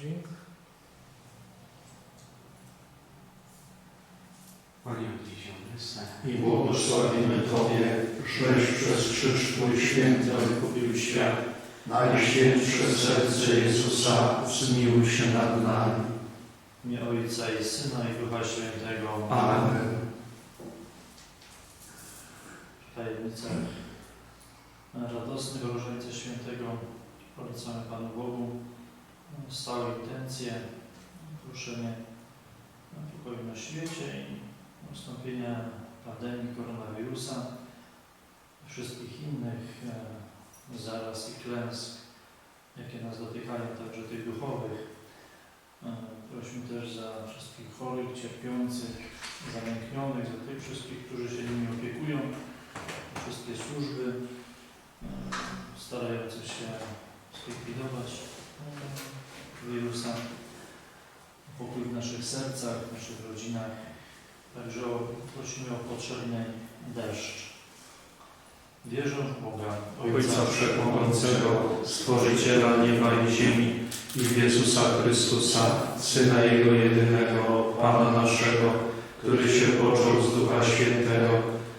przychodzi. Maria Tysiące. I błogosławimy Tobie, żeś przez krzyż Twój święty wykupił świat. Najświętsze serce Jezusa, zmiłuj się nad nami. Imię Ojca i Syna i Ducha Świętego. Amen. Tajemnica radosnego różańca świętego polecamy Panu Bogu stałe intencje, ruszenie pokoju na świecie i nastąpienia pandemii koronawirusa, wszystkich innych e, zaraz i klęsk, jakie nas dotykają, także tych duchowych. E, Prosimy też za wszystkich chorych, cierpiących, zamęknionych, za tych wszystkich, którzy się nimi opiekują, wszystkie służby e, starające się zlikwidować wirusa, pokój w naszych sercach, w naszych rodzinach. Także prosimy o potrzebny deszcz. Wierzę w Boga, Ojca Wszechmogącego, Stworzyciela nieba i ziemi i w Jezusa Chrystusa, Syna Jego jedynego, Pana naszego, który się począł z Ducha Świętego,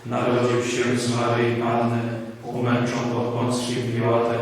narodził się z Maryi Panny, umęczon pod Pąckim Piłatem,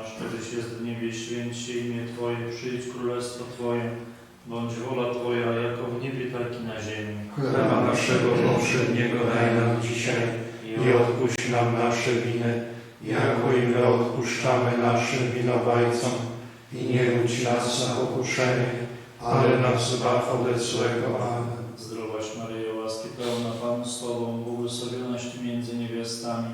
któryś jest w niebie, święć się imię Twoje, przyjdź królestwo Twoje, bądź wola Twoja, jako w niebie, tak i na ziemi. Chleba naszego powszedniego daj nam dzisiaj i odpuść nam nasze winy, jako i my odpuszczamy naszym winowajcom. I nie budź nas na pokuszenie, ale nas zbaw ode złego. Amen. Zdrowaś Maryjo, łaski pełna Pan z Tobą, błogosławionaś Ty między niewiastami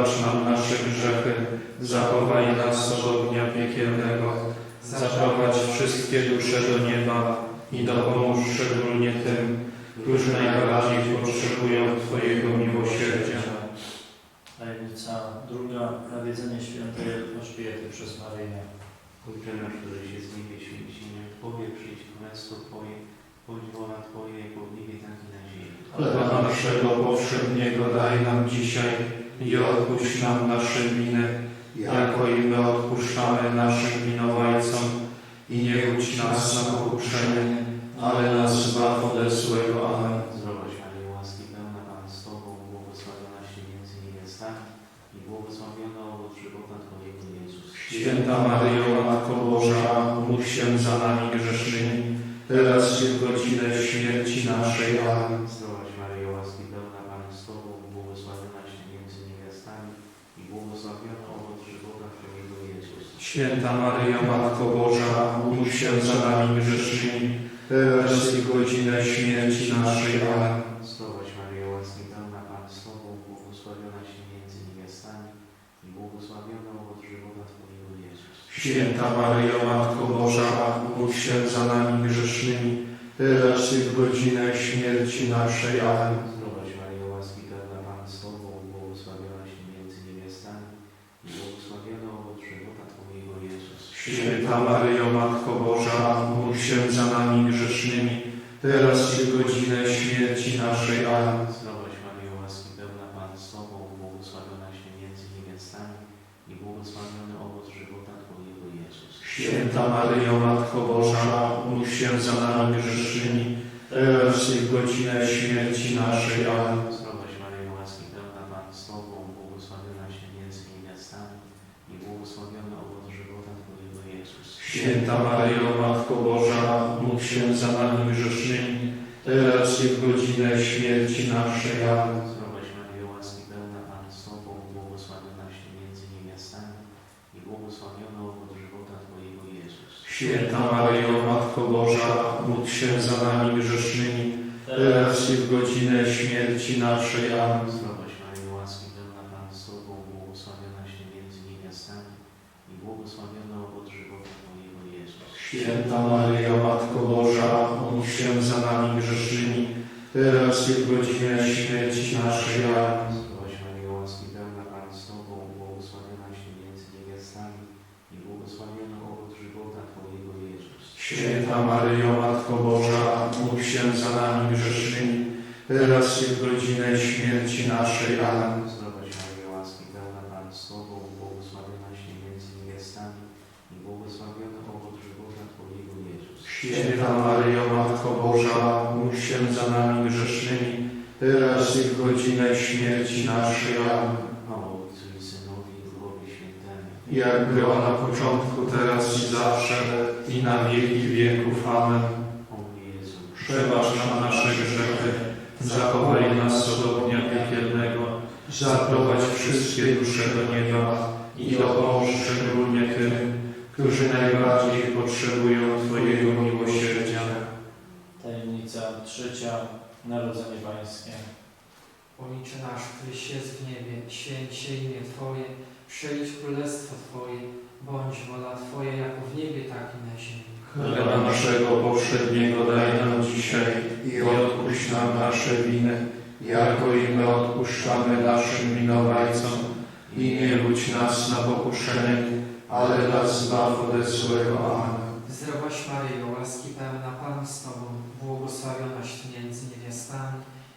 nasze grzechy, zachowaj nas od ognia piekielnego, zaprowadź wszystkie dusze do nieba i dopomóż szczególnie tym, którzy najbardziej potrzebują Twojego miłosierdzia. Tajemnica druga, nawiedzenie świętej Elżbiety przez Maryję. Ojcze nasz, który się z niebie święci, imię Twoje, przyjdź królestwo Twoje, bądź wola Twoja, jak w niebie, tak i na ziemi. Chleba naszego powszedniego daj nam dzisiaj i odpuść nam nasze winy, jako i my odpuszczamy naszym winowajcom. I nie wódź nas na pokuszenie, ale nas zbaw ode złego. Amen. Zdrowaś Maryjo, łaski pełna Pan z Tobą, błogosławionaś Ty między niewiastami i błogosławiony owoc żywota Twojego Jezus. Święta Maryjo, Matko Boża, módl się za nami grzesznymi, teraz i w godzinę śmierci naszej. Amen. Święta Maryjo, Matko Boża, módl się za nami grzesznymi, teraz i w godzinę śmierci naszej. Amen. Zdrowaś Maryjo, łaski pełna Pan z Tobą, błogosławionaś Ty między niewiastami i błogosławiony owoc żywota Twojego Jezus. Święta Maryjo, Matko Boża, módl się za nami grzesznymi, teraz i w godzinę śmierci naszej. Amen. Zdrowaś Maryjo, łaski pełna Pan z Tobą, błogosławionaś Ty między niewiastami i błogosławiony owoc żywota Twojego Jezus. Święta Maryjo, Matko Boża, módl się za nami grzesznymi, teraz i w godzinę śmierci naszej. Amen. Zdrowaś Maryjo, łaski pełna Pan z Tobą, błogosławionaś Ty między niewiastami i błogosławiony owoc żywota Twojego Jezus. Święta Maryjo, Matko Boża, módl się za nami grzesznymi, teraz i w godzinę śmierci naszej. Amen. Zdrowaś Maryjo, łaski pełna Pan z Tobą, błogosławionaś Ty między niewiastami i błogosławiony owoc żywota Twojego Jezus. Święta Maryjo, Matko Boża, módl się za nami grzesznymi, teraz i w godzinę śmierci naszej. Amen. Zdrowaś Maryjo, łaski pełna Pan z Tobą, błogosławionaś Ty między niewiastami i błogosławiony owoc żywota Twojego Jezus. Święta Maryjo, Matko Boża, módl się za nami grzesznymi, teraz i w godzinę śmierci naszej. Amen. Zdrowaś Maryjo, łaski pełna Pan z Tobą, błogosławionaś Ty między niewiastami i błogosławiony owoc żywota. Święta Maryjo, Matko Boża, módl się za nami grzesznymi, teraz i w godzinę śmierci naszej. Amen. Zdrowaś Maryjo, łaski pełna Pan z Tobą, błogosławionaś Ty między niewiastami i błogosławiony owoc żywota Twojego Jezus. Święta Maryjo, Matko Boża, módl się za nami grzesznymi, teraz i w godzinę śmierci naszej. Amen. Godzinę śmierci naszej. Amen. Jak była na początku, teraz i zawsze, i na wieki wieków. Amen. Przebacz nam nasze grzechy, zachowaj nas od ognia piekielnego, zaprowadź wszystkie dusze do nieba i dopomóż szczególnie tym, którzy najbardziej potrzebują Twojego miłosierdzia. Tajemnica trzecia, Narodzenie Pańskie. Ojcze nasz, któryś jest w niebie, święć się imię Twoje, przyjdź królestwo Twoje, bądź wola Twoja jako w niebie, tak i na ziemi. Chleba naszego powszedniego daj nam dzisiaj i odpuść nam nasze winy, jako i my odpuszczamy naszym winowajcom. I nie ludź nas na pokuszenie, ale nas zbaw ode złego. Amen. Zdrowaś Maryjo, łaski pełna Pan z Tobą, błogosławionaś Ty między niewiastami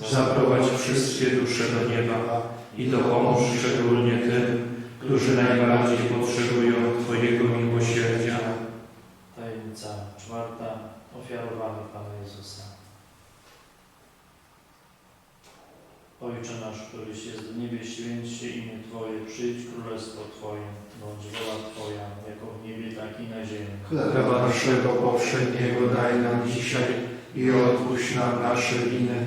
zaprowadź wszystkie dusze do nieba i dopomóż szczególnie tym, którzy najbardziej potrzebują Twojego miłosierdzia. Tajemnica czwarta, ofiarowanie Pana Jezusa. Ojcze nasz, któryś jest w niebie, święć się imię Twoje, przyjdź królestwo Twoje, bądź wola Twoja, jako w niebie, tak i na ziemi. Chleba naszego powszedniego daj nam dzisiaj i odpuść nam nasze winy,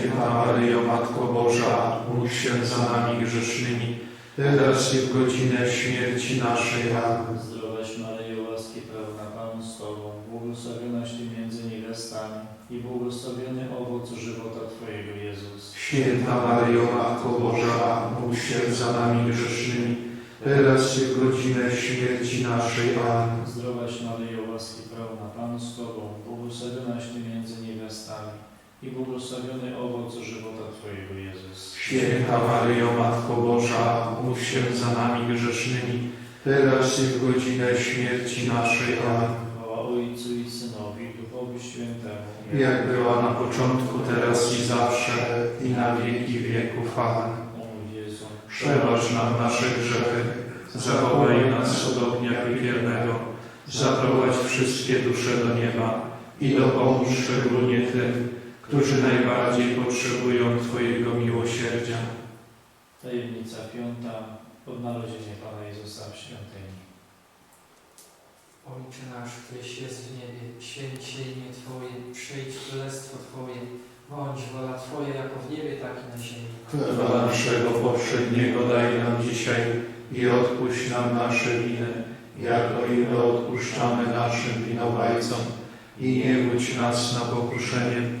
Święta Maryjo, Matko Boża, módl się za nami grzesznymi, teraz i w godzinę śmierci naszej. Amen. Zdrowaś Maryjo, łaski pełna, Pan z Tobą, błogosławionaś Ty między niewiastami i błogosławiony owoc żywota Twojego, Jezus. Święta Maryjo, Matko Boża, módl się za nami grzesznymi, teraz i w godzinę śmierci naszej. Amen. Zdrowaś Maryjo, łaski pełna, Pan z Tobą, błogosławionaś Ty między niewiastami i błogosławiony owoc żywota Twojego, Jezus. Święta Maryjo, Matko Boża, módl się za nami grzesznymi, teraz i w godzinę śmierci naszej. Amen. Chwała Ojcu i Synowi, Duchowi Świętemu. Jak była na początku, teraz i zawsze, i na wieki wieków. Amen. Przebacz nam nasze grzechy, zachowaj nas od ognia piekielnego, zaprowadź wszystkie dusze do nieba i dopomóż szczególnie tym, którzy najbardziej potrzebują Twojego miłosierdzia. tajemnica piąta, odnalezienie Pana Jezusa w świątyni. Ojcze nasz, któryś jest w niebie, święć się imię Twoje, przyjdź królestwo Twoje, bądź wola Twoja jako w niebie, tak i na ziemi. Chleba naszego powszedniego daj nam dzisiaj i odpuść nam nasze winy, jako i my odpuszczamy naszym winowajcom. I nie budź nas na pokuszenie,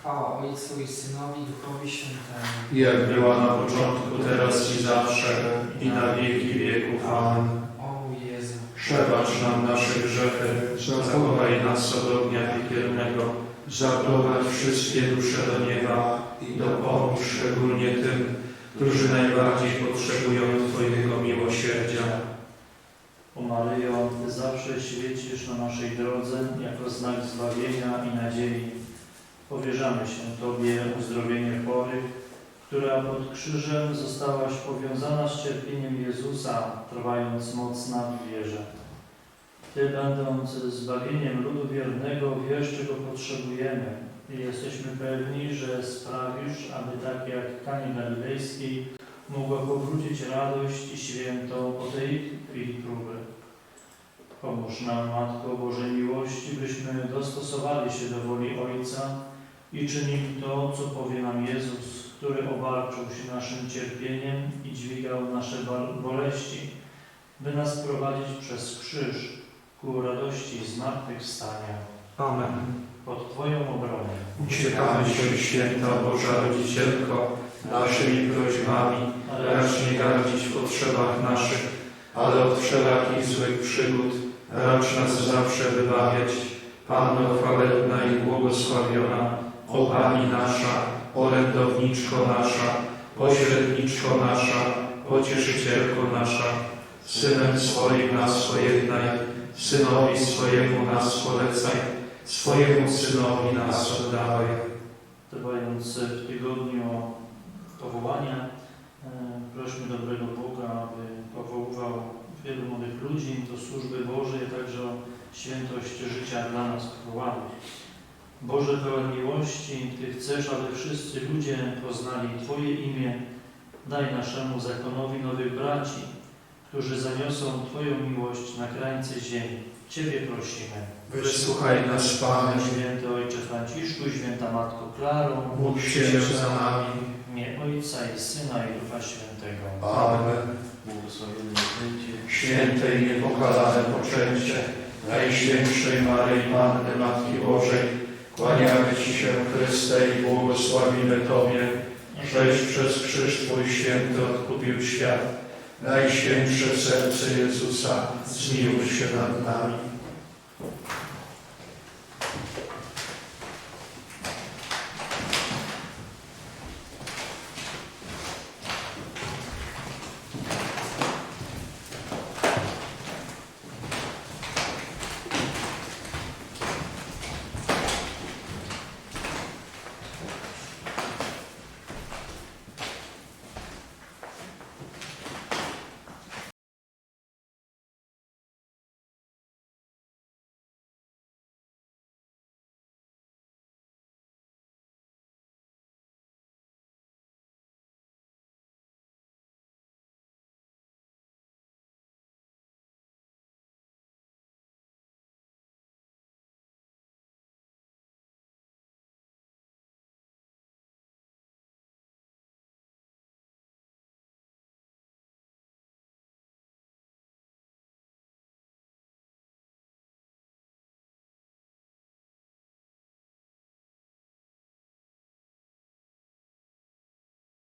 Chwała Ojcu i Synowi i Duchowi Świętemu. Jak była na początku, teraz i zawsze, i na wieki wieków. Amen. O Jezu, Przebacz nam nasze grzechy, zachowaj nas od ognia piekielnego, zaprowadź wszystkie dusze do nieba i dopomóż szczególnie tym, którzy najbardziej potrzebują Twojego miłosierdzia. O Maryjo, Ty zawsze świecisz na naszej drodze jako znak zbawienia i nadziei. Powierzamy się Tobie uzdrowienie chorych, która pod krzyżem zostałaś powiązana z cierpieniem Jezusa, trwając mocna w wierze. Ty, będąc zbawieniem ludu wiernego, wiesz, czego potrzebujemy i jesteśmy pewni, że sprawisz, aby tak jak Kanie Galilejskiej mogła powrócić radość i święto po tej chwili próby. Pomóż nam, Matko Bożej miłości, byśmy dostosowali się do woli Ojca i czynili to, co powie nam Jezus, który obarczył się naszym cierpieniem i dźwigał nasze boleści, by nas prowadzić przez krzyż ku radości zmartwychwstania. Amen. Pod Twoją obronę Uciekamy się, święta Boża Rodzicielko, naszymi prośbami, racz nie gardzić w potrzebach naszych, ale od wszelakich złych przygód racz nas zawsze wybawiać. Panno chwalebna i błogosławiona, o Pani nasza, orędowniczko nasza, pośredniczko nasza, pocieszycielko nasza, Synem swoim nas pojednaj, Synowi swojemu nas polecaj, swojemu Synowi nas oddawaj. Trwając w tygodniu powołania, e, prośmy dobrego Boga, aby powoływał wielu młodych ludzi do służby Bożej, także o świętość życia dla nas powołanych. Boże pełen miłości, Ty chcesz, aby wszyscy ludzie poznali Twoje imię. Daj naszemu zakonowi nowych braci, którzy zaniosą Twoją miłość na krańce ziemi. Ciebie prosimy. Wysłuchaj nas, Panie, Święty Ojcze Franciszku, Święta Matko Klaro, módl się za nami. imię Ojca i Syna i Ducha Świętego. Amen. Błogosławiony będzie Święte i niepokalane poczęcie Najświętszej Maryi Matki Bożej, kłaniamy Ci się, Chryste, i błogosławimy Tobie, żeś przez krzyż Twój święty odkupił świat. Najświętsze serce Jezusa, zmiłuj się nad nami.